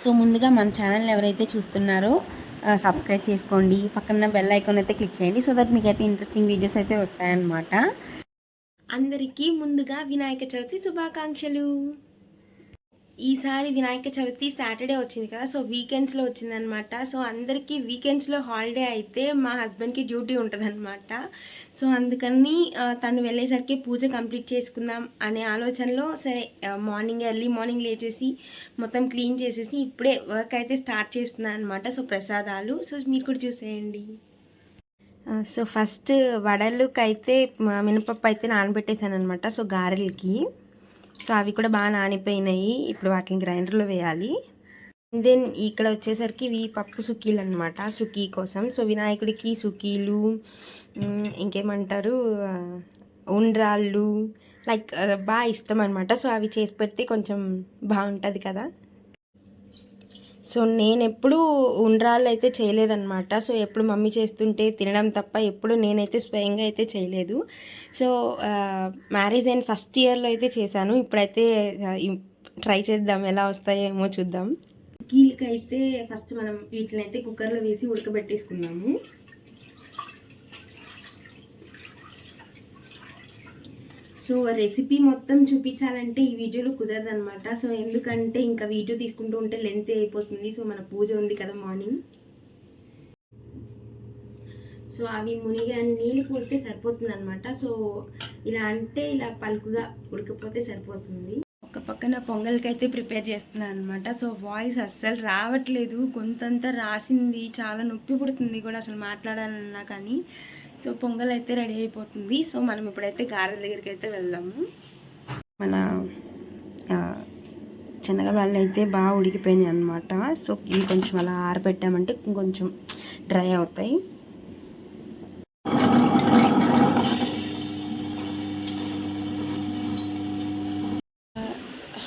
So ముందుగా మన channel ఎవరైతే చూస్తున్నారో సబ్స్క్రైబ్ చేసుకోండి. పక్కన బెల్ ఐకాన్ అయితే క్లిక్ చేయండి సో దట్ మీకు అయితే ఇంట్రెస్టింగ్ వీడియోస్ అయితే వస్తాయన్నమాట. అందరికీ ముందుగా వినాయక చవితి శుభాకాంక్షలు. ఈసారి వినాయక చవితి సాటర్డే వచ్చింది కదా సో వీకెండ్స్లో వచ్చిందనమాట. సో అందరికీ వీకెండ్స్లో హాలిడే అయితే మా హస్బెండ్కి డ్యూటీ ఉంటుందన్నమాట సో అందుకని తను వెళ్ళేసరికి పూజ కంప్లీట్ చేసుకుందాం అనే ఆలోచనలో సరే మార్నింగ్ ఎర్లీ మార్నింగ్ లేచేసి మొత్తం క్లీన్ చేసేసి ఇప్పుడే వర్క్ అయితే స్టార్ట్ చేస్తున్నాను అనమాట సో ప్రసాదాలు సో మీరు కూడా చూసేయండి. సో ఫస్ట్ వడలుకైతే అయితే మినపప్పు అయితే నానబెట్టేశాను అనమాట సో గారెలకి. సో అవి కూడా బాగా నానిపోయినాయి. ఇప్పుడు వాటిని గ్రైండర్లో వేయాలి. దెన్ ఇక్కడ వచ్చేసరికి ఇవి పప్పు సుక్కీలు అనమాట సుక్కీ కోసం. సో వినాయకుడికి సుక్కీలు ఇంకేమంటారు ఉండ్రాళ్ళు లైక్ బాగా ఇష్టం అనమాట సో అవి చేసి పెడితే కొంచెం బాగుంటుంది కదా. సో నేను ఎప్పుడు ఉండ్రాళ్ళు అయితే చేయలేదన్నమాట. సో ఎప్పుడు మమ్మీ చేస్తుంటే తినడం తప్ప ఎప్పుడు నేనైతే స్వయంగా అయితే చేయలేదు. సో మ్యారేజ్ అయిన ఫస్ట్ ఇయర్లో అయితే చేశాను. ఇప్పుడైతే ట్రై చేద్దాం ఎలా వస్తాయేమో చూద్దాం. కీలకి అయితే ఫస్ట్ మనం వీటిని అయితే కుక్కర్లో వేసి ఉడకబెట్టేసుకుందాము సో రెసిపీ మొత్తం చూపించాలంటే ఈ వీడియోలో కుదరదు అనమాట సో ఎందుకంటే ఇంకా వీడియో తీసుకుంటూ ఉంటే లెంత్ అయిపోతుంది. సో మన పూజ ఉంది కదా మార్నింగ్ సో అవి మునిగా నీళ్ళు పోస్తే సరిపోతుంది అనమాట సో ఇలా అంటే ఇలా పలుకుగా ఉడకపోతే సరిపోతుంది. ఒక పక్కన పొంగల్కి అయితే ప్రిపేర్ చేస్తున్నాను అనమాట సో వాయిస్ అస్సలు రావట్లేదు. గొంతంతా రాసింది. చాలా నొప్పి పుడుతుంది కూడా అసలు మాట్లాడాలన్నా కానీ. సో పొంగల్ అయితే రెడీ అయిపోతుంది. సో మనం ఇప్పుడైతే గారెల దగ్గరికి అయితే వెళ్దాము. మన ఆ, శనగలు అయితే బాగా ఉడికిపోయినాయి అనమాట సో ఇవి కొంచెం అలా ఆరబెట్టామంటే కొంచెం డ్రై అవుతాయి.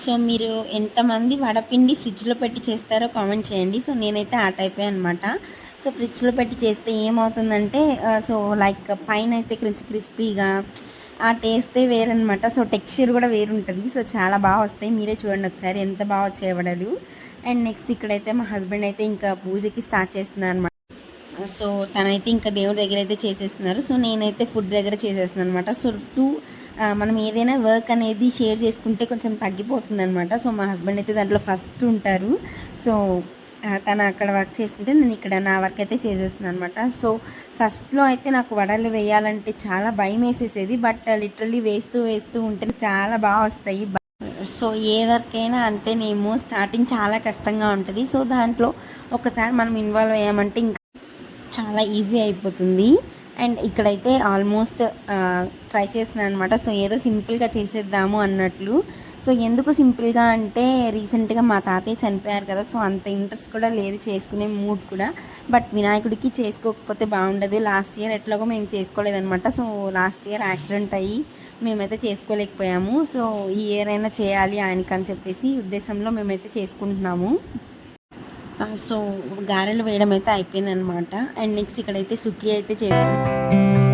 సో మీరు ఎంతమంది వడపిండి ఫ్రిడ్జ్లో పెట్టి చేస్తారో కామెంట్ చేయండి. సో నేనైతే ఆ టైపే అనమాట సో ఫ్రిడ్జ్లో పెట్టి చేస్తే ఏమవుతుందంటే సో లైక్ పైన అయితే క్రిచ్ క్రిస్పీగా ఆ టేస్టే వేరనమాట సో టెక్స్చర్ కూడా వేరుంటుంది. సో చాలా బాగా వస్తాయి. మీరే చూడండి ఒకసారి ఎంత బాగా వచ్చాయి వడలు. అండ్ నెక్స్ట్ ఇక్కడైతే మా హస్బెండ్ అయితే ఇంకా పూజకి స్టార్ట్ చేస్తున్నాను అనమాట సో తనైతే ఇంకా దేవుడి దగ్గర అయితే చేసేస్తున్నారు. సో నేనైతే ఫుడ్ దగ్గర చేసేస్తున్నాను అనమాట సో టూ మనం ఏదైనా వర్క్ అనేది షేర్ చేసుకుంటే కొంచెం తగ్గిపోతుంది అనమాట సో మా హస్బెండ్ అయితే దాంట్లో ఫస్ట్ ఉంటారు. సో తను అక్కడ వర్క్ చేసుకుంటే నేను ఇక్కడ నా వర్క్ అయితే చేసేస్తున్నాను అనమాట సో ఫస్ట్లో అయితే నాకు వడలు వేయాలంటే చాలా భయం వేసేసేది. బట్ లిటరల్లీ వేస్తూ వేస్తూ ఉంటే చాలా బాగా వస్తాయి. సో ఏ వర్క్ అయినా అంతేనేమో స్టార్టింగ్ చాలా కష్టంగా ఉంటుంది. సో దాంట్లో ఒకసారి మనం ఇన్వాల్వ్ అయ్యామంటే ఇంకా చాలా ఈజీ అయిపోతుంది. అండ్ ఇక్కడైతే ఆల్మోస్ట్ ట్రై చేస్తున్నాను అనమాట సో ఏదో సింపుల్గా చేసేద్దాము అన్నట్లు. సో ఎందుకు సింపుల్గా అంటే రీసెంట్గా మా తాతయ్య చనిపోయారు కదా సో అంత ఇంట్రెస్ట్ కూడా లేదు చేసుకునే మూడ్ కూడా. బట్ వినాయకుడికి చేసుకోకపోతే బాగుండదు. లాస్ట్ ఇయర్ ఎట్లాగో మేము చేసుకోలేదనమాట సో లాస్ట్ ఇయర్ యాక్సిడెంట్ అయ్యి మేమైతే చేసుకోలేకపోయాము. సో ఈ ఇయర్ అయినా చేయాలి ఆయనకని చెప్పేసి ఉద్దేశంలో మేమైతే చేసుకుంటున్నాము. సో గారెలు వేయడం అయితే అయిపోయిందనమాట అండ్ నెక్స్ట్ ఇక్కడైతే సుఖీ అయితే చేస్తున్నాం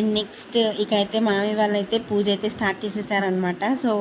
అండ్ నెక్స్ట్ ఇక్కడైతే మామయ్య వాళ్ళైతే పూజ అయితే స్టార్ట్ చేసేసారనమాట సో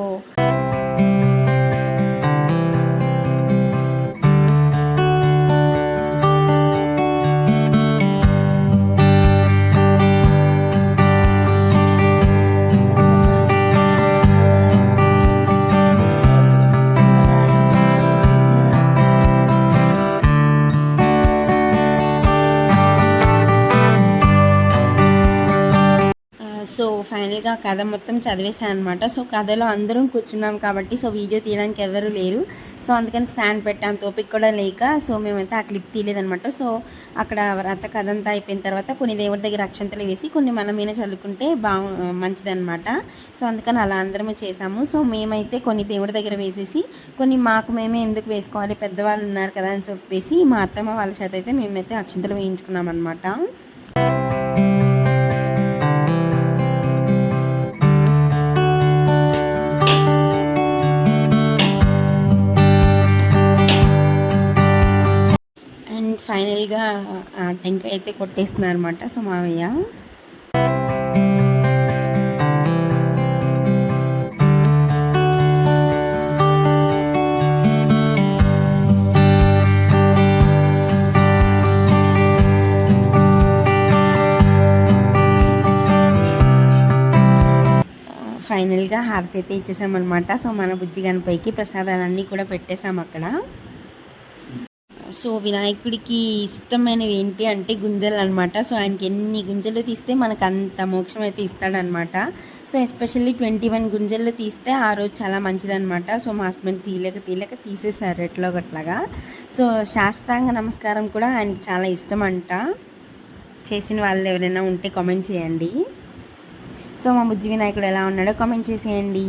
కథ మొత్తం చదివేశాను అనమాట సో కథలో అందరం కూర్చున్నాం కాబట్టి సో వీడియో తీయడానికి ఎవరు లేరు. సో అందుకని స్టాండ్ పెట్టాను తోపిక్ కూడా లేక సో మేమైతే ఆ క్లిప్ తీయలేదనమాట సో అక్కడ వ్రత కథ అంతా అయిపోయిన తర్వాత కొన్ని దేవుడి దగ్గర అక్షంతలు వేసి కొన్ని మన మీద చల్లుకుంటే బాగు మంచిదనమాట సో అందుకని అలా అందరము చేసాము సో మేమైతే కొన్ని దేవుడి దగ్గర వేసేసి కొన్ని మాకు మేమే ఎందుకు వేసుకోవాలి పెద్దవాళ్ళు ఉన్నారు కదా అని చెప్పేసి మా అత్తమ్మ వాళ్ళ చేత అయితే మేమైతే అక్షంతలు వేయించుకున్నాం అనమాట ఫైనల్గా ఆ టెంకాయ అయితే కొట్టేస్తున్నారు అనమాట సో మామయ్య ఫైనల్గా హారతి అయితే ఇచ్చేసామన్నమాట. సో మన బుజ్జి గణపైకి ప్రసాదాలన్నీ కూడా పెట్టేసాం అక్కడ. సో వినాయకుడికి ఇష్టమైనవి ఏంటి అంటే గుంజలు అనమాట సో ఆయనకి ఎన్ని గుంజలు తీస్తే మనకు అంత మోక్షం అయితే ఇస్తాడనమాట సో ఎస్పెషల్లీ ట్వంటీ వన్ గుంజలు తీస్తే ఆ రోజు చాలా మంచిదనమాట సో మా హస్బెండ్ తీయలేక తీయలేక తీసేశారు ఎట్లో గట్లాగా సో శాస్త్రాంగ నమస్కారం కూడా ఆయనకి చాలా ఇష్టం అంట చేసిన వాళ్ళు ఎవరైనా ఉంటే కామెంట్ చేయండి. సో మా బుజ్జి వినాయకుడు ఎలా ఉన్నాడో కామెంట్ చేసేయండి.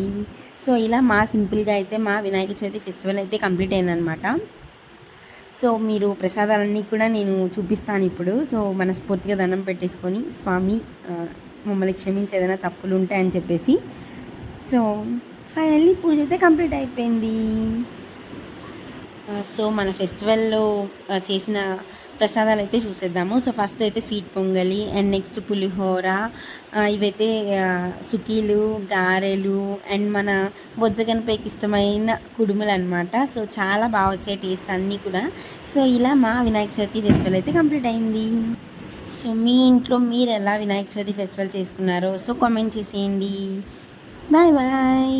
సో ఇలా మా సింపుల్గా అయితే మా వినాయక చవితి ఫెస్టివల్ అయితే కంప్లీట్ అయిందనమాట సో మీరు ప్రసాదాలన్నీ కూడా నేను చూపిస్తాను ఇప్పుడు. సో మనస్ఫూర్తిగా దండం పెట్టేసుకొని స్వామి మమ్మల్ని క్షమించి ఏదైనా తప్పులు ఉంటాయని చెప్పేసి. సో ఫైనల్లీ పూజ అయితే కంప్లీట్ అయిపోయింది. సో మన ఫెస్టివల్లో చేసిన ప్రసాదాలు అయితే చూసేద్దాము. సో ఫస్ట్ అయితే sweet pongali and next pulihora. ఇవైతే సుకీలు గారెలు అండ్ మన బొజ్జగనపైకి ఇష్టమైన కుడుములు అనమాట సో చాలా బాగా వచ్చాయి టేస్ట్ అన్నీ కూడా. సో ఇలా మా వినాయక చవితి ఫెస్టివల్ అయితే కంప్లీట్ అయింది. సో మీ ఇంట్లో మీరు ఎలా వినాయక చవితి ఫెస్టివల్ చేసుకున్నారో సో కామెంట్ చేసేయండి. Bye bye.